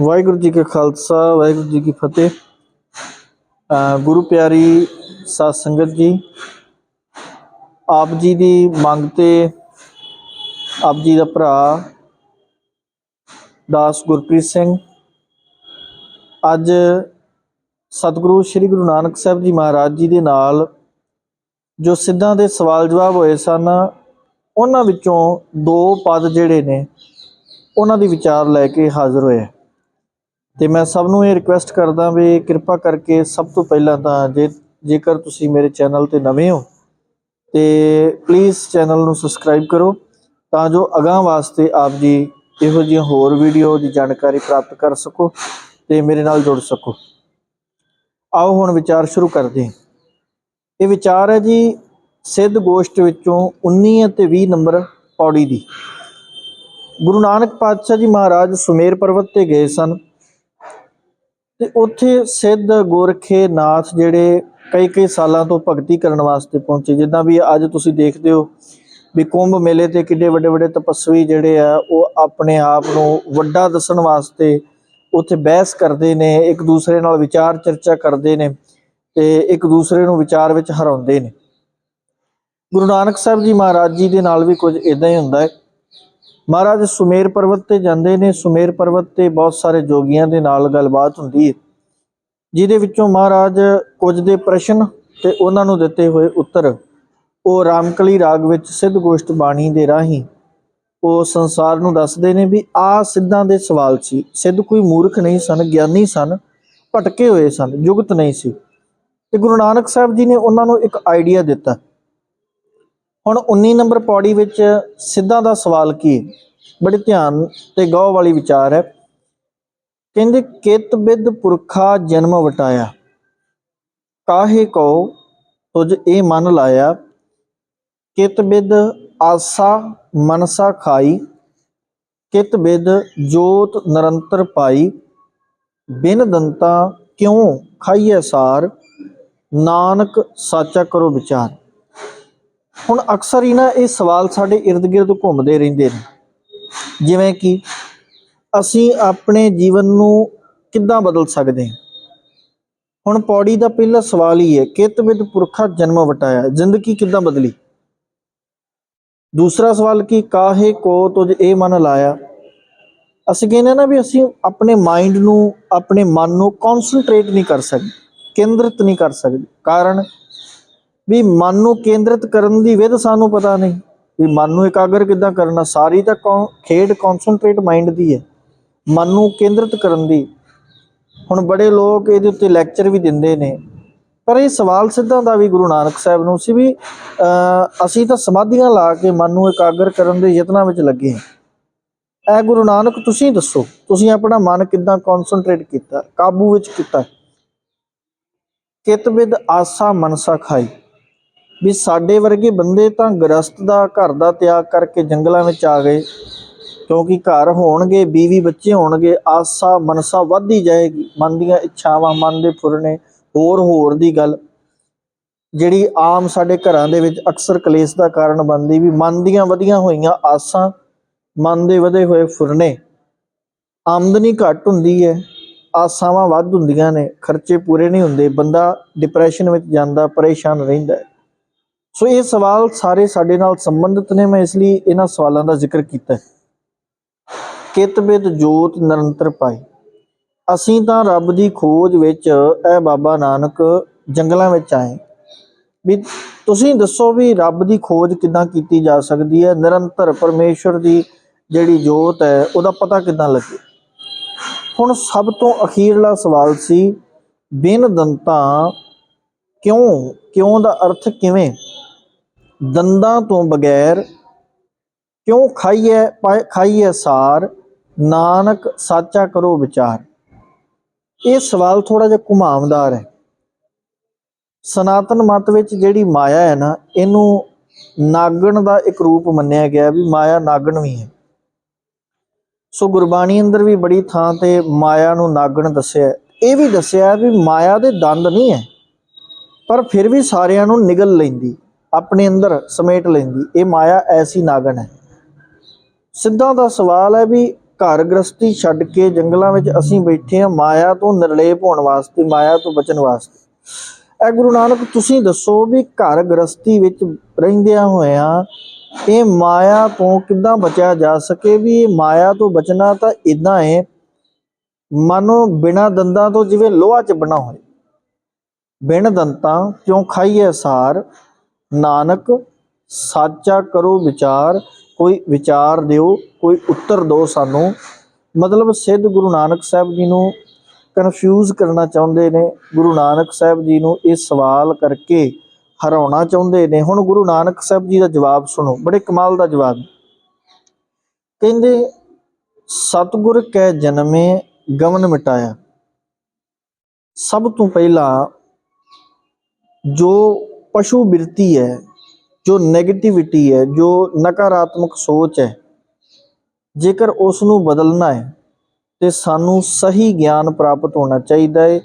ਵਾਹਿਗੁਰੂ ਜੀ ਕਾ ਖਾਲਸਾ, ਵਾਹਿਗੁਰੂ ਜੀ ਕੀ ਫਤਿਹ। ਗੁਰੂ ਪਿਆਰੀ ਸਾਧ ਸੰਗਤ ਜੀ, ਆਪ ਜੀ ਦੀ ਮੰਗ ਤੇ ਆਪ ਜੀ ਦਾ ਭਰਾ ਦਾਸ ਗੁਰਪ੍ਰੀਤ ਸਿੰਘ ਅੱਜ ਸਤਿਗੁਰੂ ਸ੍ਰੀ ਗੁਰੂ ਨਾਨਕ ਸਾਹਿਬ ਜੀ ਮਹਾਰਾਜ ਜੀ ਦੇ ਨਾਲ ਜੋ ਸਿੱਧਾਂ ਦੇ ਸਵਾਲ ਜਵਾਬ ਹੋਏ ਸਨ, ਉਹਨਾਂ ਵਿੱਚੋਂ ਦੋ ਪਦ ਜਿਹੜੇ ਨੇ, ਉਹਨਾਂ ਦੀ ਵਿਚਾਰ ਲੈ ਕੇ ਹਾਜ਼ਰ ਹੋਏ। ਤੇ ਮੈਂ ਸਭ ਨੂੰ ਇਹ ਰਿਕੁਐਸਟ ਕਰਦਾ ਵੀ ਕਿਰਪਾ ਕਰਕੇ ਸਭ ਤੋਂ ਪਹਿਲਾਂ ਤਾਂ ਜੇ ਜੇਕਰ ਤੁਸੀਂ ਮੇਰੇ ਚੈਨਲ ਤੇ ਨਵੇਂ ਹੋ, ਤੇ ਪਲੀਜ਼ ਚੈਨਲ ਨੂੰ ਸਬਸਕ੍ਰਾਈਬ ਕਰੋ ਤਾਂ ਜੋ ਅਗਾਹ ਵਾਸਤੇ ਆਪ ਜੀ ਇਹੋ ਜਿਹੀਆਂ ਹੋਰ ਵੀਡੀਓ ਦੀ ਜਾਣਕਾਰੀ ਪ੍ਰਾਪਤ ਕਰ ਸਕੋ ਤੇ ਮੇਰੇ ਨਾਲ ਜੁੜ ਸਕੋ। ਆਓ ਹੁਣ ਵਿਚਾਰ ਸ਼ੁਰੂ ਕਰਦੇ ਹਾਂ। ਇਹ ਵਿਚਾਰ ਹੈ ਜੀ ਸਿੱਧ ਗੋਸ਼ਟ ਵਿੱਚੋਂ 19 ਅਤੇ 20 ਨੰਬਰ ਪੌੜੀ ਦੀ। ਗੁਰੂ ਨਾਨਕ ਪਾਤਸ਼ਾਹ ਜੀ ਮਹਾਰਾਜ ਸੁਮੇਰ ਪਰਬਤ ਤੇ ਗਏ ਸਨ। ਤੇ ਉੱਥੇ ਸਿੱਧ ਗੋਰਖੇ ਨਾਥ ਜਿਹੜੇ ਕਈ ਕਈ ਸਾਲਾਂ ਤੋਂ ਭਗਤੀ ਕਰਨ ਵਾਸਤੇ ਪਹੁੰਚੇ, ਜਿੱਦਾਂ ਵੀ ਅੱਜ ਤੁਸੀਂ ਦੇਖਦੇ ਹੋ ਵੀ ਕੁੰਭ ਮੇਲੇ ਤੇ ਕਿੱਡੇ ਵੱਡੇ ਵੱਡੇ ਤਪਸਵੀ ਜਿਹੜੇ ਆ, ਉਹ ਆਪਣੇ ਆਪ ਨੂੰ ਵੱਡਾ ਦੱਸਣ ਵਾਸਤੇ ਉੱਥੇ ਬਹਿਸ ਕਰਦੇ ਨੇ, ਇੱਕ ਦੂਸਰੇ ਨਾਲ ਵਿਚਾਰ ਚਰਚਾ ਕਰਦੇ ਨੇ ਤੇ ਇੱਕ ਦੂਸਰੇ ਨੂੰ ਵਿਚਾਰ ਵਿੱਚ ਹਰਾਉਂਦੇ ਨੇ। ਗੁਰੂ ਨਾਨਕ ਸਾਹਿਬ ਜੀ ਮਹਾਰਾਜ ਜੀ ਦੇ ਨਾਲ ਵੀ ਕੁਝ ਇਦਾਂ ਹੀ ਹੁੰਦਾ ਹੈ। ਮਹਾਰਾਜ, ਸੁਮੇਰ ਪਰਬਤ ਤੇ ਜਾਂਦੇ ਨੇ। ਸੁਮੇਰ ਪਰਬਤ ਤੇ ਬਹੁਤ ਸਾਰੇ ਜੋਗੀਆਂ ਦੇ ਨਾਲ ਗੱਲਬਾਤ ਹੁੰਦੀ ਹੈ ਜਿਹਦੇ ਵਿੱਚੋਂ ਮਹਾਰਾਜ ਕੁਝ ਦੇ ਪ੍ਰਸ਼ਨ ਤੇ ਉਹਨਾਂ ਨੂੰ ਦਿੱਤੇ ਹੋਏ ਉੱਤਰ। ਉਹ ਰਾਮਕਲੀ ਰਾਗ ਵਿੱਚ ਸਿੱਧ ਗੋਸ਼ਟ ਬਾਣੀ ਦੇ ਰਾਹੀਂ ਉਹ ਸੰਸਾਰ ਨੂੰ ਦੱਸਦੇ ਨੇ ਵੀ ਆ ਸਿੱਧਾਂ ਦੇ ਸਵਾਲ ਸੀ। ਸਿੱਧ ਕੋਈ ਮੂਰਖ ਨਹੀਂ ਸਨ, ਗਿਆਨੀ ਸਨ, ਭਟਕੇ ਹੋਏ ਸਨ, ਜੁਗਤ ਨਹੀਂ ਸੀ। ਤੇ ਗੁਰੂ ਨਾਨਕ ਸਾਹਿਬ ਜੀ ਨੇ ਉਹਨਾਂ ਨੂੰ ਇੱਕ ਆਈਡੀਆ ਦਿੱਤਾ। ਹੁਣ 19 ਨੰਬਰ ਪੌੜੀ ਵਿੱਚ ਸਿੱਧਾਂ ਦਾ ਸਵਾਲ ਕੀ? ਬੜੇ ਧਿਆਨ ਤੇ ਗੌਰ ਵਾਲੀ ਵਿਚਾਰ ਹੈ। ਕਹਿੰਦੇ, ਕਿਤ ਬਿਦ ਪੁਰਖਾ ਜਨਮ ਵਟਾਇਆ? ਕਾਹੇ ਕੋ ਤੁਝ ਇਹ ਮਨ ਲਾਇਆ? ਕਿਤ ਬਿਦ ਆਸਾ ਮਨਸਾ ਖਾਈ? ਕਿਤ ਬਿਦ ਜੋਤ ਨਿਰੰਤਰ ਪਾਈ? ਬਿਨ ਦੰਤਾ ਕਿਉ ਖਾਈਐ ਸਾਰ? ਨਾਨਕ ਸਾਚਾ ਕਰੋ ਵਿਚਾਰ। ਹੁਣ ਅਕਸਰ ਹੀ ਨਾ ਇਹ ਸਵਾਲ ਸਾਡੇ ird-gird ਘੁੰਮਦੇ ਰਹਿੰਦੇ ਨੇ। ਜਿਵੇਂ ਕਿ ਅਸੀਂ ਆਪਣੇ ਜੀਵਨ ਨੂੰ ਕਿੱਦਾਂ ਬਦਲ ਸਕਦੇ ਹਾਂ? ਹੁਣ ਪੌੜੀ ਦਾ ਪਹਿਲਾ ਸਵਾਲ ਹੀ ਹੈ ਕਿਤ ਵਿਦ ਪੁਰਖਾ ਜਨਮ ਵਟਾਇਆ, ਜ਼ਿੰਦਗੀ ਕਿੱਦਾਂ ਬਦਲੀ? ਦੂਸਰਾ ਸਵਾਲ ਕੀ ਕਾਹੇ ਕੋ ਤੁਝ ਇਹ ਮਨ ਲਾਇਆ? ਅਸੀਂ ਕਹਿੰਦੇ ਨਾ ਵੀ ਅਸੀਂ ਆਪਣੇ ਮਾਈਂਡ ਨੂੰ, ਆਪਣੇ ਮਨ ਨੂੰ ਕਨਸੈਂਟਰੇਟ ਨਹੀਂ ਕਰ ਸਕਦੇ, ਕੇਂਦਰਿਤ ਨਹੀਂ ਕਰ ਸਕਦੇ। ਕਾਰਨ ਵੀ ਮਨ ਨੂੰ ਕੇਂਦਰਿਤ ਕਰਨ ਦੀ ਵਿਧ ਸਾਨੂੰ ਪਤਾ ਨਹੀਂ। ਵੀ ਮਨ ਨੂੰ ਇਕਾਗਰ ਕਿੱਦਾਂ ਕਰਨਾ ਸਾਰੀ ਤਾਂ ਕੌ- ਖੇਡ ਕਨਸੈਂਟਰੇਟ ਮਾਈਂਡ ਦੀ ਹੈ। ਮਨ ਨੂੰ ਕੇਂਦਰਿਤ ਕਰਨ ਦੀ। ਹੁਣ ਬੜੇ ਲੋਕ ਇਹਦੇ ਉੱਤੇ ਲੈਕਚਰ ਵੀ ਦਿੰਦੇ ਨੇ। ਪਰ ਇਹ ਸਵਾਲ ਸਿੱਧਾਂ ਦਾ ਵੀ ਗੁਰੂ ਨਾਨਕ ਸਾਹਿਬ ਨੂੰ ਸੀ ਵੀ ਅਹ, ਅਸੀਂ ਤਾਂ ਸਮਾਧੀਆਂ ਲਾ ਕੇ ਮਨ ਨੂੰ ਇਕਾਗਰ ਕਰਨ ਦੇ ਯਤਨਾਂ ਵਿੱਚ ਲੱਗੇ ਹਾਂ। ਇਹ ਗੁਰੂ ਨਾਨਕ ਤੁਸੀਂ ਦੱਸੋ ਤੁਸੀਂ ਆਪਣਾ ਮਨ ਕਿੱਦਾਂ ਕਨਸੈਂਟਰੇਟ ਕੀਤਾ ਕਾਬੂ ਵਿੱਚ ਕੀਤਾ? ਕਿਤ ਵਿਦ ਆਸਾ ਮਨਸਾ ਖਾਈ। ਵੀ ਸਾਡੇ ਵਰਗੇ ਬੰਦੇ ਤਾਂ ਗ੍ਰਸਤ ਦਾ ਘਰ ਦਾ ਤਿਆਗ ਕਰਕੇ ਜੰਗਲਾਂ ਵਿੱਚ ਆ ਗਏ। ਕਿਉਂਕਿ ਘਰ ਹੋਣਗੇ, ਬੀਵੀ ਬੱਚੇ ਹੋਣਗੇ, ਆਸਾ ਮਨਸਾ ਵੱਧਦੀ ਜਾਏਗੀ। ਮਨ ਦੀਆਂ ਇੱਛਾਵਾਂ, ਮਨ ਦੇ ਫੁਰਨੇ, ਹੋਰ ਹੋਰ ਦੀ ਗੱਲ। ਜਿਹੜੀ ਆਮ ਸਾਡੇ ਘਰਾਂ ਦੇ ਵਿੱਚ ਅਕਸਰ ਕਲੇਸ਼ ਦਾ ਕਾਰਨ ਬਣਦੀ ਵੀ ਮਨ ਦੀਆਂ ਵਧੀਆਂ ਹੋਈਆਂ ਆਸਾਂ, ਮਨ ਦੇ ਵਧੇ ਹੋਏ ਫੁਰਨੇ। ਆਮਦਨੀ ਘੱਟ ਹੁੰਦੀ ਹੈ, ਆਸਾਵਾਂ ਵੱਧ ਹੁੰਦੀਆਂ ਨੇ, ਖਰਚੇ ਪੂਰੇ ਨਹੀਂ ਹੁੰਦੇ, ਬੰਦਾ ਡਿਪਰੈਸ਼ਨ ਵਿੱਚ ਜਾਂਦਾ, ਪਰੇਸ਼ਾਨ ਰਹਿੰਦਾ ਹੈ। ਸੋ ਇਹ ਸਵਾਲ ਸਾਰੇ ਸਾਡੇ ਨਾਲ ਸੰਬੰਧਿਤ ਨੇ, ਮੈਂ ਇਸ ਲਈ ਇਹਨਾਂ ਸਵਾਲਾਂ ਦਾ ਜ਼ਿਕਰ ਕੀਤਾ ਹੈ। ਕਿਤ ਜੋਤ ਨਿਰੰਤਰ ਪਾਈ। ਅਸੀਂ ਤਾਂ ਰੱਬ ਦੀ ਖੋਜ ਵਿੱਚ, ਇਹ ਬਾਬਾ ਨਾਨਕ ਜੰਗਲਾਂ ਵਿੱਚ ਆਏ। ਵੀ ਤੁਸੀਂ ਦੱਸੋ ਵੀ ਰੱਬ ਦੀ ਖੋਜ ਕਿੱਦਾਂ ਕੀਤੀ ਜਾ ਸਕਦੀ ਹੈ? ਨਿਰੰਤਰ ਪਰਮੇਸ਼ਰ ਦੀ ਜਿਹੜੀ ਜੋਤ ਹੈ, ਉਹਦਾ ਪਤਾ ਕਿੱਦਾਂ ਲੱਗੇ? ਹੁਣ ਸਭ ਤੋਂ ਅਖੀਰਲਾ ਸਵਾਲ ਸੀ, ਬਿਨ ਦੰਤਾਂ ਕਿਉਂ ਕਿਉਂ ਦਾ ਅਰਥ ਕਿਵੇਂ? ਦੰਦਾਂ ਤੋਂ ਬਗੈਰ ਕਿਉਂ ਖਾਈਏ ਪਾਏ- ਖਾਈਏ ਸਾਰ? ਨਾਨਕ ਸਾਚਾ ਕਰੋ ਵਿਚਾਰ। ਇਹ ਸਵਾਲ ਥੋੜਾ ਜਿਹਾ ਘੁਮਾਵਦਾਰ ਹੈ। ਸਨਾਤਨ ਮਤ ਵਿੱਚ ਜਿਹੜੀ ਮਾਇਆ ਹੈ ਨਾ, ਇਹਨੂੰ ਨਾਗਣ ਦਾ ਇੱਕ ਰੂਪ ਮੰਨਿਆ ਗਿਆ ਵੀ ਮਾਇਆ ਨਾਗਣ ਵੀ ਹੈ। ਸੋ ਗੁਰਬਾਣੀ ਅੰਦਰ ਵੀ ਬੜੀ ਥਾਂ ਤੇ ਮਾਇਆ ਨੂੰ ਨਾਗਣ ਦੱਸਿਆ। ਇਹ ਵੀ ਦੱਸਿਆ ਹੈ ਵੀ ਮਾਇਆ ਦੇ ਦੰਦ ਨਹੀਂ ਹੈ, ਪਰ ਫਿਰ ਵੀ ਸਾਰਿਆਂ ਨੂੰ ਨਿਗਲ ਲੈਂਦੀ। ਆਪਣੇ ਅੰਦਰ ਸਮੇਟ ਲੈਂਦੀ। ਇਹ ਮਾਇਆ ਐਸੀ ਨਾਗਣ ਹੈ। ਸਿੱਧਾ ਦਾ ਸਵਾਲ ਹੈ ਵੀ ਘਰ ਗ੍ਰਸਤੀ ਛੱਡ ਕੇ ਜੰਗਲਾਂ ਵਿੱਚ ਅਸੀਂ ਬੈਠੇ ਹਾਂ, ਮਾਇਆ ਤੋਂ ਨਿਰਲੇਪ ਹੋਣ ਵਾਸਤੇ, ਮਾਇਆ ਤੋਂ ਬਚਣ ਵਾਸਤੇ। ਇਹ ਗੁਰੂ ਨਾਨਕ, ਤੁਸੀਂ ਦੱਸੋ ਵੀ ਘਰ ਗ੍ਰਸਤੀ ਵਿੱਚ ਰਹਿੰਦਿਆਂ ਹੋਇਆਂ ਇਹ ਮਾਇਆ ਤੋਂ ਕਿੱਦਾਂ ਬਚਿਆ ਜਾ ਸਕੇ? ਵੀ ਇਹ ਮਾਇਆ ਤੋਂ ਬਚਣਾ ਤਾਂ ਇਦਾਂ ਹੈ, ਮਨੋ ਬਿਨਾ ਦੰਦਾਂ ਤੋਂ ਜਿਵੇਂ ਲੋਹਾ ਚ ਬਣਾ ਹੋਏ। ਬਿਨ ਦੰਤਾਂ ਕਿਉਂ ਖਾਈਏ ਸਾਰ? ਨਾਨਕ, ਸਾਚਾ ਕਰੋ ਵਿਚਾਰ, ਕੋਈ ਵਿਚਾਰ ਦਿਓ, ਕੋਈ ਉੱਤਰ ਦਿਓ ਸਾਨੂੰ। ਮਤਲਬ ਸਿੱਧ ਗੁਰੂ ਨਾਨਕ ਸਾਹਿਬ ਜੀ ਨੂੰ ਕਨਫਿਊਜ਼ ਕਰਨਾ ਚਾਹੁੰਦੇ ਨੇ। ਗੁਰੂ ਨਾਨਕ ਸਾਹਿਬ ਜੀ ਨੂੰ ਇਹ ਸਵਾਲ ਕਰਕੇ ਹਰਾਉਣਾ ਚਾਹੁੰਦੇ ਨੇ। ਹੁਣ ਗੁਰੂ ਨਾਨਕ ਸਾਹਿਬ ਜੀ ਦਾ ਜਵਾਬ ਸੁਣੋ। ਬੜੇ ਕਮਾਲ ਦਾ ਜਵਾਬ। ਕਹਿੰਦੇ, ਸਤਿਗੁਰ ਕੈ ਜਨਮੇ ਗਮਨ ਮਿਟਾਇਆ। ਸਭ ਤੋਂ ਪਹਿਲਾਂ ਜੋ ਪਸ਼ੂ ਬਿਰਤੀ ਹੈ, ਜੋ 네ਗੇਟਿਵਿਟੀ ਹੈ, ਜੋ ਨਕਾਰਾਤਮਕ ਸੋਚ ਹੈ, ਜੇਕਰ ਉਸ ਨੂੰ ਬਦਲਣਾ ਹੈ, ਤੇ ਸਾਨੂੰ ਸਹੀ ਗਿਆਨ ਪ੍ਰਾਪਤ ਹੋਣਾ ਚਾਹੀਦਾ ਹੈ।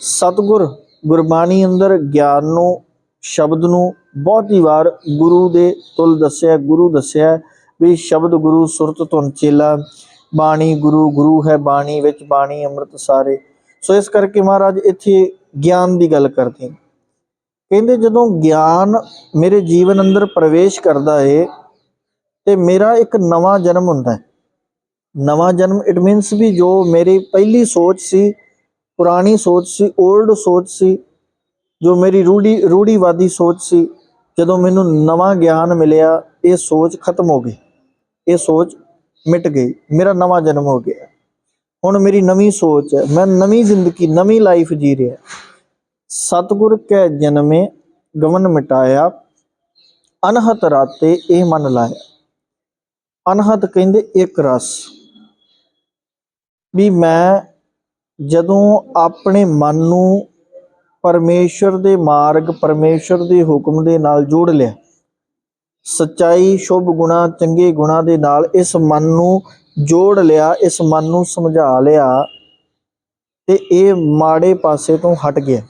ਸਤਿਗੁਰ ਗੁਰਬਾਣੀ ਅੰਦਰ ਗਿਆਨ ਨੂੰ, ਸ਼ਬਦ ਨੂੰ ਬਹੁਤੀ ਵਾਰ ਗੁਰੂ ਦੇ ਤੁਲ ਦੱਸਿਆ, ਗੁਰੂ ਦੱਸਿਆ ਵੀ ਸ਼ਬਦ ਗੁਰੂ ਸੁਰਤ ਧੁਨ ਚੇਲਾ, ਬਾਣੀ ਗੁਰੂ ਗੁਰੂ ਹੈ ਬਾਣੀ ਵਿੱਚ ਬਾਣੀ ਅੰਮ੍ਰਿਤ ਸਾਰੇ। ਸੋ ਇਸ ਕਰਕੇ ਮਹਾਰਾਜ ਇੱਥੇ ਗਿਆਨ ਦੀ ਗੱਲ ਕਰਦੇ ਕਹਿੰਦੇ ਜਦੋਂ ਗਿਆਨ ਮੇਰੇ ਜੀਵਨ ਅੰਦਰ ਪ੍ਰਵੇਸ਼ ਕਰਦਾ ਏ, ਤੇ ਮੇਰਾ ਇੱਕ ਨਵਾਂ ਜਨਮ ਹੁੰਦਾ ਹੈ ਨਵਾਂ ਜਨਮ ਇਟ ਮੀਨਸ ਵੀ ਜੋ ਮੇਰੀ ਪਹਿਲੀ ਸੋਚ ਸੀ, ਪੁਰਾਣੀ ਸੋਚ ਸੀ 올ਡ ਸੋਚ ਸੀ, ਜੋ ਮੇਰੀ ਰੂੜੀ, ਰੂੜੀਵਾਦੀ ਸੋਚ ਸੀ, ਜਦੋਂ ਮੈਨੂੰ ਨਵਾਂ ਗਿਆਨ ਮਿਲਿਆ, ਇਹ ਸੋਚ ਖਤਮ ਹੋ ਗਈ। ਇਹ ਸੋਚ ਮਿਟ ਗਈ। ਮੇਰਾ ਨਵਾਂ ਜਨਮ ਹੋ ਗਿਆ। ਹੁਣ ਮੇਰੀ ਨਵੀਂ ਸੋਚ ਹੈ। ਮੈਂ ਨਵੀਂ ਜ਼ਿੰਦਗੀ, ਨਵੀਂ ਲਾਈਫ ਜੀ ਰਿਹਾ। ਸਤਿਗੁਰ ਕੈ ਜਨਮੇ ਗਮਨ ਮਿਟਾਇਆ, ਅਨਹਤ ਰਾਤੇ ਇਹ ਮਨ ਲਾਇਆ। ਅਨਹਤ ਕਹਿੰਦੇ ਇੱਕ ਰਸ, ਵੀ ਮੈਂ ਜਦੋਂ ਆਪਣੇ ਮਨ ਨੂੰ ਪਰਮੇਸ਼ਰ ਦੇ ਮਾਰਗ, ਪਰਮੇਸ਼ਰ ਦੇ ਹੁਕਮ ਦੇ ਨਾਲ ਜੋੜ ਲਿਆ, ਸਚਾਈ, ਸ਼ੁਭ ਗੁਣਾ, ਚੰਗੇ ਗੁਣਾ ਦੇ ਨਾਲ ਇਸ ਮਨ ਨੂੰ ਜੋੜ ਲਿਆ, ਇਸ ਮਨ ਨੂੰ ਸਮਝਾ ਲਿਆ, ਤੇ ਇਹ ਮਾੜੇ ਪਾਸੇ ਤੋਂ ਹਟ ਗਿਆ।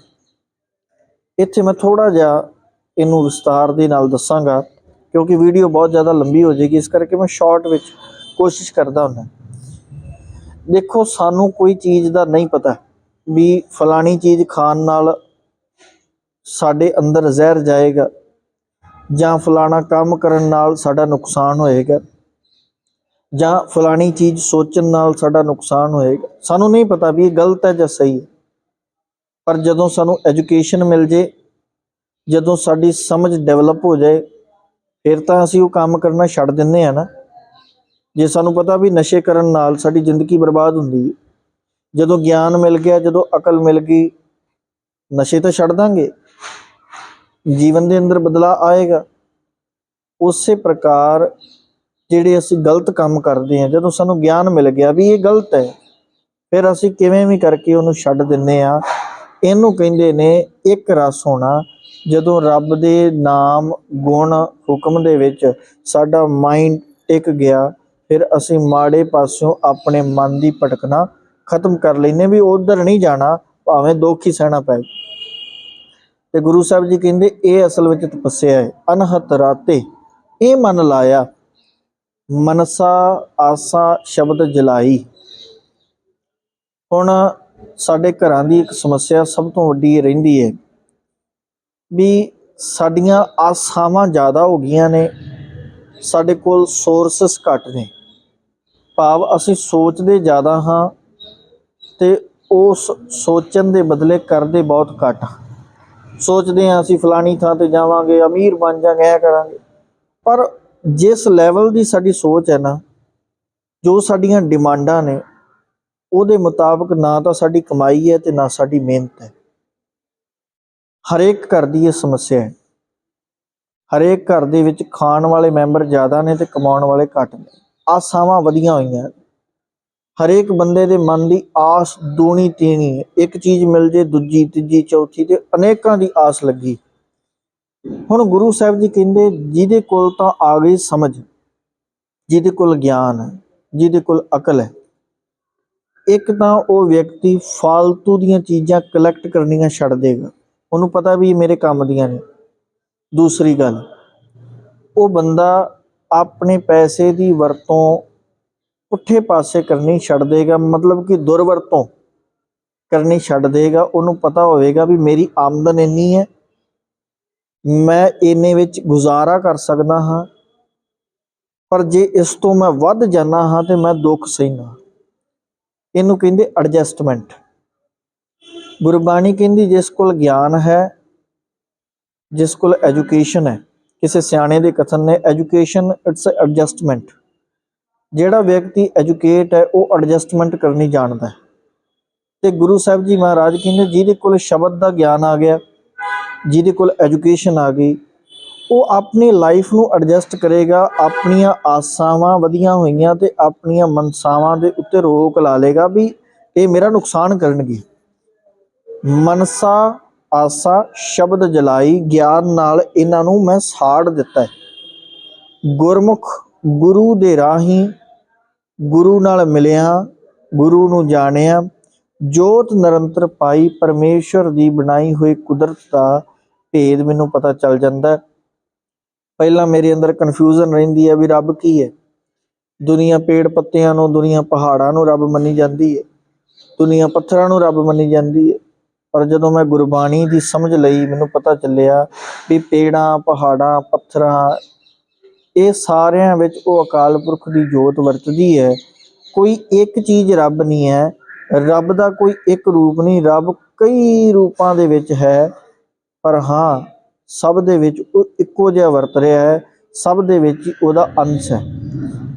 ਇੱਥੇ ਮੈਂ ਥੋੜਾ ਜਿਹਾ ਇਹਨੂੰ ਵਿਸਤਾਰ ਦੇ ਨਾਲ ਦੱਸਾਂਗਾ, ਕਿਉਂਕਿ ਵੀਡੀਓ ਬਹੁਤ ਜ਼ਿਆਦਾ ਲੰਬੀ ਹੋ ਜਾਏਗੀ, ਇਸ ਕਰਕੇ ਮੈਂ ਸ਼ਾਰਟ ਵਿੱਚ ਕੋਸ਼ਿਸ਼ ਕਰਦਾ ਹੁੰਦਾ। ਦੇਖੋ, ਸਾਨੂੰ ਕੋਈ ਚੀਜ਼ ਦਾ ਨਹੀਂ ਪਤਾ ਵੀ ਫਲਾਣੀ ਚੀਜ਼ ਖਾਣ ਨਾਲ ਸਾਡੇ ਅੰਦਰ ਜ਼ਹਿਰ ਜਾਏਗਾ ਜਾਂ ਫਲਾਣਾ ਕੰਮ ਕਰਨ ਨਾਲ ਸਾਡਾ ਨੁਕਸਾਨ ਹੋਏਗਾ ਜਾਂ ਫਲਾਣੀ ਚੀਜ਼ ਸੋਚਣ ਨਾਲ ਸਾਡਾ ਨੁਕਸਾਨ ਹੋਏਗਾ। ਸਾਨੂੰ ਨਹੀਂ ਪਤਾ ਵੀ ਇਹ ਗਲਤ ਹੈ ਜਾਂ ਸਹੀ ਹੈ। ਪਰ ਜਦੋਂ ਸਾਨੂੰ ਐਜੂਕੇਸ਼ਨ ਮਿਲ ਜੇ, ਜਦੋਂ ਸਾਡੀ ਸਮਝ ਡਿਵੈਲਪ ਹੋ ਜਾਏ, ਫਿਰ ਤਾਂ ਅਸੀਂ ਉਹ ਕੰਮ ਕਰਨਾ ਛੱਡ ਦਿੰਦੇ ਆ ਨਾ। ਜੇ ਸਾਨੂੰ ਪਤਾ ਵੀ ਨਸ਼ੇ ਕਰਨ ਨਾਲ ਸਾਡੀ ਜ਼ਿੰਦਗੀ ਬਰਬਾਦ ਹੁੰਦੀ ਜਦੋਂ ਗਿਆਨ ਮਿਲ ਗਿਆ, ਜਦੋਂ ਅਕਲ ਮਿਲ ਗਈ, ਨਸ਼ੇ ਤਾਂ ਛੱਡ ਦਾਂਗੇ। ਜੀਵਨ ਦੇ ਅੰਦਰ ਬਦਲਾਅ ਆਏਗਾ। ਉਸੇ ਪ੍ਰਕਾਰ ਜਿਹੜੇ ਅਸੀਂ ਗਲਤ ਕੰਮ ਕਰਦੇ ਹਾਂ, ਜਦੋਂ ਸਾਨੂੰ ਗਿਆਨ ਮਿਲ ਗਿਆ ਵੀ ਇਹ ਗਲਤ ਹੈ, ਫਿਰ ਅਸੀਂ ਕਿਵੇਂ ਵੀ ਕਰਕੇ ਉਹਨੂੰ ਛੱਡ ਦਿੰਨੇ ਆ ਇਹਨੂੰ ਕਹਿੰਦੇ ਨੇ ਇੱਕ ਰਸ ਹੋਣਾ। ਜਦੋਂ ਰੱਬ ਦੇ ਨਾਮ ਗੁਣ ਹੁਕਮ ਦੇ ਵਿੱਚ ਸਾਡਾ ਮਾਈਂਡ ਟਿਕ ਗਿਆ, ਫਿਰ ਅਸੀਂ ਮਾੜੇ ਪਾਸਿਓਂ ਆਪਣੇ ਮਨ ਦੀ ਭਟਕਣਾ ਖਤਮ ਕਰ ਲੈਨੇ ਵੀ ਉਧਰ ਨਹੀਂ ਜਾਣਾ, ਭਾਵੇਂ ਦੁੱਖ ਹੀ ਸਹਿਣਾ ਪਏ। ਤੇ ਗੁਰੂ ਸਾਹਿਬ ਜੀ ਕਹਿੰਦੇ, ਇਹ ਅਸਲ ਵਿੱਚ ਤਪੱਸਿਆ ਹੈ। ਅਨਹਤ ਰਾਤੇ ਇਹ ਮਨ ਲਾਇਆ, ਮਨਸਾ ਆਸਾ ਸ਼ਬਦ ਜਲਾਈ। ਹੁਣ ਸਾਡੇ ਘਰਾਂ ਦੀ ਇੱਕ ਸਮੱਸਿਆ ਸਭ ਤੋਂ ਵੱਡੀ ਇਹ ਰਹਿੰਦੀ ਹੈ ਵੀ ਸਾਡੀਆਂ ਆਸਾਵਾਂ ਜ਼ਿਆਦਾ ਹੋ ਗਈਆਂ ਨੇ, ਸਾਡੇ ਕੋਲ ਸੋਰਸਸ ਘੱਟ ਨੇ। ਭਾਵ ਅਸੀਂ ਸੋਚਦੇ ਜ਼ਿਆਦਾ ਹਾਂ ਤੇ ਉਸ ਸੋਚਣ ਦੇ ਬਦਲੇ ਕਰਦੇ ਬਹੁਤ ਘੱਟ। ਸੋਚਦੇ ਹਾਂ ਅਸੀਂ ਫਲਾਣੀ ਥਾਂ ਤੇ ਜਾਵਾਂਗੇ, ਅਮੀਰ ਬਣ ਜਾਾਂਗੇ ਐ ਕਰਾਂਗੇ। ਪਰ ਜਿਸ ਲੈਵਲ ਦੀ ਸਾਡੀ ਸੋਚ ਹੈ ਨਾ, ਜੋ ਸਾਡੀਆਂ ਡਿਮਾਂਡਾਂ ਨੇ ਉਹਦੇ ਮੁਤਾਬਕ ਨਾ ਤਾਂ ਸਾਡੀ ਕਮਾਈ ਹੈ ਤੇ ਨਾ ਸਾਡੀ ਮਿਹਨਤ ਹੈ। ਹਰੇਕ ਘਰ ਦੀ ਇਹ ਸਮੱਸਿਆ ਹੈ। ਹਰੇਕ ਘਰ ਦੇ ਵਿੱਚ ਖਾਣ ਵਾਲੇ ਮੈਂਬਰ ਜ਼ਿਆਦਾ ਨੇ ਤੇ ਕਮਾਉਣ ਵਾਲੇ ਘੱਟ ਨੇ। ਆਸਾਵਾਂ ਵਧੀਆਂ ਹੋਈਆਂ ਹਰੇਕ ਬੰਦੇ ਦੇ ਮਨ ਦੀ ਆਸ ਦੂਣੀ ਤੀਣੀ ਹੈ। ਇੱਕ ਚੀਜ਼ ਮਿਲ ਜੇ, ਦੂਜੀ, ਤੀਜੀ, ਚੌਥੀ ਤੇ ਅਨੇਕਾਂ ਦੀ ਆਸ ਲੱਗੀ। ਹੁਣ ਗੁਰੂ ਸਾਹਿਬ ਜੀ ਕਹਿੰਦੇ, ਜਿਹਦੇ ਕੋਲ ਤਾਂ ਆ ਗਈ ਸਮਝ, ਜਿਹਦੇ ਕੋਲ ਗਿਆਨ ਹੈ, ਜਿਹਦੇ ਕੋਲ ਅਕਲ ਹੈ। ਇੱਕ ਤਾਂ ਉਹ ਵਿਅਕਤੀ ਫालतू ਦੀਆਂ ਚੀਜ਼ਾਂ ਕਲੈਕਟ ਕਰਨੀਆਂ ਛੱਡ ਦੇਗਾ। ਉਹਨੂੰ ਪਤਾ ਵੀ ਇਹ ਮੇਰੇ ਕੰਮ ਦੀਆਂ ਨੇ। ਦੂਸਰੀ ਗੱਲ, ਉਹ ਬੰਦਾ ਆਪਣੇ ਪੈਸੇ ਦੀ ਵਰਤੋਂ ਪੁੱਠੇ ਪਾਸੇ ਕਰਨੀ ਛੱਡ ਦੇਗਾ, ਮਤਲਬ ਕਿ ਦੁਰਵਰਤੋਂ ਕਰਨੀ ਛੱਡ ਦੇਗਾ। ਉਹਨੂੰ ਪਤਾ ਹੋਵੇਗਾ ਵੀ ਮੇਰੀ ਆਮਦਨ ਇੰਨੀ ਹੈ, ਮੈਂ ਇੰਨੇ ਵਿੱਚ ਗੁਜ਼ਾਰਾ ਕਰ ਸਕਦਾ ਹਾਂ, ਪਰ ਜੇ ਇਸ ਤੋਂ ਮੈਂ ਵੱਧ ਜਾਣਾ ਹਾਂ ਤੇ ਮੈਂ ਦੁੱਖ ਸਹਿਣਾ। ਇਹਨੂੰ ਕਹਿੰਦੇ ਐਡਜਸਟਮੈਂਟ ਗੁਰਬਾਣੀ ਕਹਿੰਦੀ, ਜਿਸ ਕੋਲ ਗਿਆਨ ਹੈ, ਜਿਸ ਕੋਲ ਐਜੂਕੇਸ਼ਨ ਹੈ, ਕਿਸੇ ਸਿਆਣੇ ਦੇ ਕਥਨ ਨੇ ਐਜੂਕੇਸ਼ਨ ਇਟਸ ਐਡਜਸਟਮੈਂਟ ਜਿਹੜਾ ਵਿਅਕਤੀ ਐਜੂਕੇਟ ਹੈ, ਉਹ ਐਡਜਸਟਮੈਂਟ ਕਰਨੀ ਜਾਣਦਾ ਹੈ। ਤੇ ਗੁਰੂ ਸਾਹਿਬ ਜੀ ਮਹਾਰਾਜ ਕਹਿੰਦੇ, ਜਿਹਦੇ ਕੋਲ ਸ਼ਬਦ ਦਾ ਗਿਆਨ ਆ ਗਿਆ, ਜਿਹਦੇ ਕੋਲ ਐਜੂਕੇਸ਼ਨ ਆ ਗਈ ਉਹ ਆਪਣੀ ਲਾਈਫ ਨੂੰ ਐਡਜਸਟ ਕਰੇਗਾ, ਆਪਣੀਆਂ ਆਸਾਵਾਂ ਵਧੀਆਂ ਹੋਈਆਂ ਤੇ ਆਪਣੀਆਂ ਮਨਸਾਵਾਂ ਦੇ ਉੱਤੇ ਰੋਕ ਲਾ ਲੇਗਾ ਵੀ ਇਹ ਮੇਰਾ ਨੁਕਸਾਨ ਕਰਨਗੇ। ਮਨਸਾ, ਆਸਾ, ਸ਼ਬਦ ਜਲਾਈ, ਗਿਆਨ ਨਾਲ ਇਹਨਾਂ ਨੂੰ ਮੈਂ ਸਾੜ ਦਿੱਤਾ ਹੈ। ਗੁਰਮੁਖ, ਗੁਰੂ ਦੇ ਰਾਹੀਂ ਗੁਰੂ ਨਾਲ ਮਿਲਿਆ, ਗੁਰੂ ਨੂੰ ਜਾਣਿਆ, ਜੋਤ ਨਿਰੰਤਰ ਪਾਈ ਪਰਮੇਸ਼ਰ ਦੀ ਬਣਾਈ ਹੋਈ ਕੁਦਰਤ ਦਾ ਭੇਦ ਮੈਨੂੰ ਪਤਾ ਚੱਲ ਜਾਂਦਾ ਹੈ। ਪਹਿਲਾਂ ਮੇਰੇ ਅੰਦਰ ਕਨਫਿਊਜ਼ਨ ਰਹਿੰਦੀ ਹੈ ਵੀ ਰੱਬ ਕੀ ਹੈ? ਦੁਨੀਆ ਪੇੜ ਪੱਤਿਆਂ ਨੂੰ, ਦੁਨੀਆ ਪਹਾੜਾਂ ਨੂੰ ਰੱਬ ਮੰਨੀ ਜਾਂਦੀ ਹੈ। ਦੁਨੀਆ ਪੱਥਰਾਂ ਨੂੰ ਰੱਬ ਮੰਨੀ ਜਾਂਦੀ ਹੈ। ਪਰ ਜਦੋਂ ਮੈਂ ਗੁਰਬਾਣੀ ਦੀ ਸਮਝ ਲਈ, ਮੈਨੂੰ ਪਤਾ ਚੱਲਿਆ ਵੀ ਪੇੜਾਂ, ਪਹਾੜਾਂ, ਪੱਥਰਾਂ, ਇਹ ਸਾਰਿਆਂ ਵਿੱਚ ਉਹ ਅਕਾਲ ਪੁਰਖ ਦੀ ਜੋਤ ਵਰਤਦੀ ਹੈ। ਕੋਈ ਇੱਕ ਚੀਜ਼ ਰੱਬ ਨਹੀਂ ਹੈ। ਰੱਬ ਦਾ ਕੋਈ ਇੱਕ ਰੂਪ ਨਹੀਂ। ਰੱਬ ਕਈ ਰੂਪਾਂ ਦੇ ਵਿੱਚ ਹੈ। ਪਰ ਹਾਂ ਸਭ ਦੇ ਵਿੱਚ ਉਹ ਇੱਕੋ ਜਿਹਾ ਵਰਤ ਰਿਹਾ ਹੈ ਸਭ ਦੇ ਵਿੱਚ ਹੀ ਉਹਦਾ ਅੰਸ਼ ਹੈ।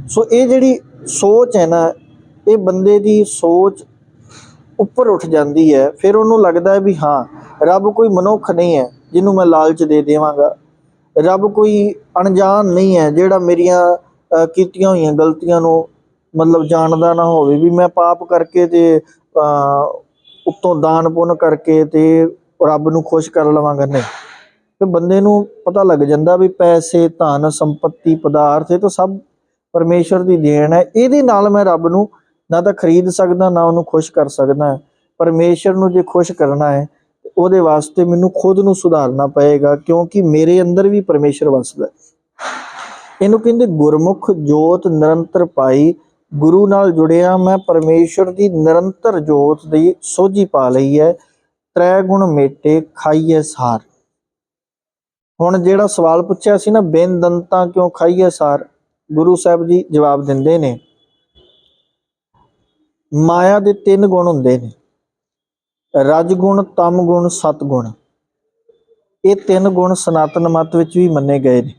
ਸੋ ਇਹ ਜਿਹੜੀ ਸੋਚ ਹੈ ਨਾ ਇਹ ਬੰਦੇ ਦੀ ਸੋਚ ਉੱਪਰ ਉੱਠ ਜਾਂਦੀ ਹੈ ਫਿਰ ਉਹਨੂੰ ਲੱਗਦਾ ਹੈ ਵੀ ਹਾਂ ਰੱਬ ਕੋਈ ਮਨੁੱਖ ਨਹੀਂ ਹੈ ਜਿਹਨੂੰ ਮੈਂ ਲਾਲਚ ਦੇ ਦੇਵਾਂਗਾ। ਰੱਬ ਕੋਈ ਅਣਜਾਣ ਨਹੀਂ ਹੈ ਜਿਹੜਾ ਮੇਰੀਆਂ ਅ, ਕੀਤੀਆਂ ਹੋਈਆਂ ਗਲਤੀਆਂ ਨੂੰ ਮਤਲਬ ਜਾਣਦਾ ਨਾ ਹੋਵੇ ਵੀ ਮੈਂ ਪਾਪ ਕਰਕੇ ਤੇ ਅ, ਉੱਤੋਂ ਦਾਨ ਪੁੰਨ ਕਰਕੇ ਤੇ ਰੱਬ ਨੂੰ ਖੁਸ਼ ਕਰ ਲਵਾਂਗਾ। ਨਹੀਂ। ਤੇ ਬੰਦੇ ਨੂੰ ਪਤਾ ਲੱਗ ਜਾਂਦਾ ਵੀ ਪੈਸੇ, ਧਨ, ਸੰਪਤੀ, ਪਦਾਰਥ, ਇਹ ਤਾਂ ਸਭ ਪਰਮੇਸ਼ਰ ਦੀ ਦੇਣ ਹੈ। ਇਹਦੇ ਨਾਲ ਮੈਂ ਰੱਬ ਨੂੰ ਨਾ ਤਾਂ ਖਰੀਦ ਸਕਦਾ, ਨਾ ਉਹਨੂੰ ਖੁਸ਼ ਕਰ ਸਕਦਾ। ਪਰਮੇਸ਼ਰ ਨੂੰ ਜੇ ਖੁਸ਼ ਕਰਨਾ ਹੈ, ਉਹਦੇ ਵਾਸਤੇ ਮੈਨੂੰ ਖੁਦ ਨੂੰ ਸੁਧਾਰਨਾ ਪਏਗਾ, ਕਿਉਂਕਿ ਮੇਰੇ ਅੰਦਰ ਵੀ ਪਰਮੇਸ਼ਰ ਵਸਦਾ ਇਹਨੂੰ ਕਹਿੰਦੇ ਗੁਰਮੁਖ ਜੋਤ ਨਿਰੰਤਰ ਪਾਈ, ਗੁਰੂ ਨਾਲ ਜੁੜਿਆ ਮੈਂ ਪਰਮੇਸ਼ਰ ਦੀ ਨਿਰੰਤਰ ਜੋਤ ਦੀ ਸੋਝੀ ਪਾ ਲਈ ਹੈ। ਤ੍ਰੈ ਗੁਣ ਮੇਟੇ ਖਾਈਏ ਸਾਰ। ਹੁਣ ਜਿਹੜਾ ਸਵਾਲ ਪੁੱਛਿਆ ਸੀ ਨਾ, ਬੇਨ ਦੰਤਾਂ ਕਿਉਂ ਖਾਈਏ ਸਾਰ? ਗੁਰੂ ਸਾਹਿਬ ਜੀ ਜਵਾਬ ਦਿੰਦੇ ਨੇ, ਮਾਇਆ ਦੇ ਤਿੰਨ ਗੁਣ ਹੁੰਦੇ ਨੇ ਰਜ ਗੁਣ ਤਮ ਗੁਣ ਸਤ ਗੁਣ ਇਹ ਤਿੰਨ ਗੁਣ ਸਨਾਤਨ ਮਤ ਵਿੱਚ ਵੀ ਮੰਨੇ ਗਏ ਨੇ।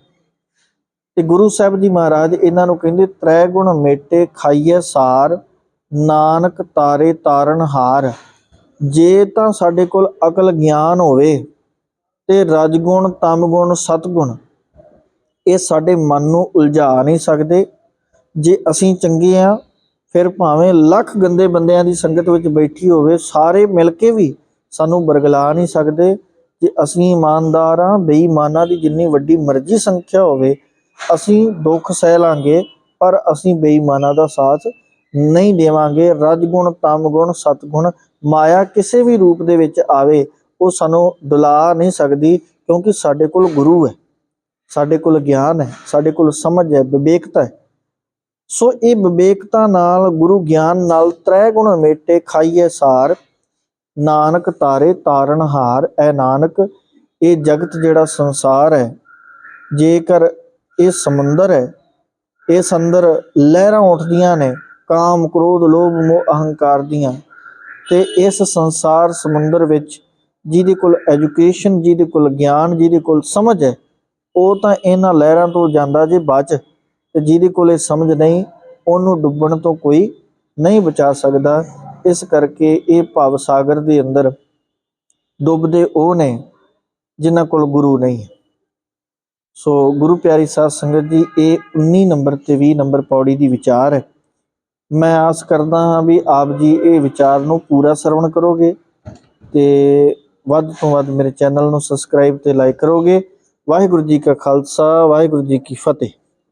ਤੇ ਗੁਰੂ ਸਾਹਿਬ ਜੀ ਮਹਾਰਾਜ ਇਹਨਾਂ ਨੂੰ ਕਹਿੰਦੇ, ਤ੍ਰੈ ਗੁਣ ਮੇਟੇ ਖਾਈਏ ਸਾਰ, ਨਾਨਕ ਤਾਰੇ ਤਾਰਨ ਹਾਰ। ਜੇ ਤਾਂ ਸਾਡੇ ਕੋਲ ਅਕਲ ਗਿਆਨ ਹੋਵੇ ਤੇ ਰਜਗੁਣ, ਤਮਗੁਣ, ਸਤਗੁਣ, ਇਹ ਸਾਡੇ ਮਨ ਨੂੰ ਉਲਝਾ ਨਹੀਂ ਸਕਦੇ। ਜੇ ਅਸੀਂ ਚੰਗੇ ਆ ਫਿਰ ਭਾਵੇਂ ਲੱਖ ਗੰਦੇ ਬੰਦਿਆਂ ਦੀ ਸੰਗਤ ਵਿੱਚ ਬੈਠੀ ਹੋਵੇ, ਸਾਰੇ ਮਿਲ ਕੇ ਵੀ ਸਾਨੂੰ ਬਰਗਲਾ ਨਹੀਂ ਸਕਦੇ। ਜੇ ਅਸੀਂ ਇਮਾਨਦਾਰ ਆ ਬੇਈਮਾਨਾਂ ਦੀ ਜਿੰਨੀ ਵੱਡੀ ਮਰਜ਼ੀ ਸੰਖਿਆ ਹੋਵੇ, ਅਸੀਂ ਦੁੱਖ ਸਹਿ ਲਾਂਗੇ ਪਰ ਅਸੀਂ ਬੇਈਮਾਨਾਂ ਦਾ ਸਾਥ ਨਹੀਂ ਦੇਵਾਂਗੇ। ਰਜਗੁਣ, ਤਮਗੁਣ, ਸਤਗੁਣ ਮਾਇਆ ਕਿਸੇ ਵੀ ਰੂਪ ਦੇ ਵਿੱਚ ਆਵੇ ਉਹ ਸਾਨੂੰ ਡੁਲਾ ਨਹੀਂ ਸਕਦੀ ਕਿਉਂਕਿ ਸਾਡੇ ਕੋਲ ਗੁਰੂ ਹੈ। ਸਾਡੇ ਕੋਲ ਗਿਆਨ ਹੈ, ਸਾਡੇ ਕੋਲ ਸਮਝ ਹੈ, ਵਿਵੇਕਤਾ ਹੈ। ਸੋ ਇਹ ਵਿਵੇਕਤਾ ਨਾਲ ਗੁਰੂ ਗਿਆਨ ਨਾਲ ਤ੍ਰੈ ਗੁਣ ਮੇਟੇ ਖਾਈਏ ਸਾਰ। ਨਾਨਕ ਤਾਰੇ ਤਾਰਨ ਹਾਰ, ਐ ਨਾਨਕ, ਇਹ ਜਗਤ ਜਿਹੜਾ ਸੰਸਾਰ ਹੈ। ਜੇਕਰ ਇਹ ਸਮੁੰਦਰ ਹੈ, ਇਸ ਅੰਦਰ ਲਹਿਰਾਂ ਉੱਠਦੀਆਂ ਨੇ, ਕਾਮ, ਕ੍ਰੋਧ, ਲੋਭ, ਮੋਹ, ਅਹੰਕਾਰ ਦੀਆਂ, ਤੇ ਇਸ ਸੰਸਾਰ ਸਮੁੰਦਰ ਵਿੱਚ ਜਿਹਦੇ ਕੋਲ ਐਜੂਕੇਸ਼ਨ ਜਿਹਦੇ ਕੋਲ ਗਿਆਨ, ਜਿਹਦੇ ਕੋਲ ਸਮਝ ਹੈ, ਉਹ ਤਾਂ ਇਹਨਾਂ ਲਹਿਰਾਂ ਤੋਂ ਜਾਂਦਾ ਜੇ ਬਚ ਤੇ ਜਿਹਦੇ ਕੋਲ ਇਹ ਸਮਝ ਨਹੀਂ, ਉਹਨੂੰ ਡੁੱਬਣ ਤੋਂ ਕੋਈ ਨਹੀਂ ਬਚਾ ਸਕਦਾ। ਇਸ ਕਰਕੇ ਇਹ ਭਵ ਸਾਗਰ ਦੇ ਅੰਦਰ ਡੁੱਬਦੇ ਉਹ ਨੇ, ਜਿਨ੍ਹਾਂ ਕੋਲ ਗੁਰੂ ਨਹੀਂ ਸੋ ਗੁਰੂ ਪਿਆਰੀ ਸਾਧ ਸੰਗਤ ਜੀ, ਇਹ 19 ਨੰਬਰ ਤੇ 20 ਨੰਬਰ ਪੌੜੀ ਦੀ ਵਿਚਾਰ ਹੈ। ਮੈਂ ਆਸ ਕਰਦਾ ਹਾਂ ਵੀ ਆਪ ਜੀ ਇਹ ਵਿਚਾਰ ਨੂੰ ਪੂਰਾ ਸਰਵਣ ਕਰੋਗੇ, ਤੇ ਵੱਧ ਤੋਂ ਵੱਧ ਮੇਰੇ ਚੈਨਲ ਨੂੰ ਸਬਸਕ੍ਰਾਈਬ ਤੇ ਲਾਈਕ ਕਰੋਗੇ। ਵਾਹਿਗੁਰੂ ਜੀ ਕਾ ਖਾਲਸਾ, ਵਾਹਿਗੁਰੂ ਜੀ ਕੀ ਫਤਿਹ।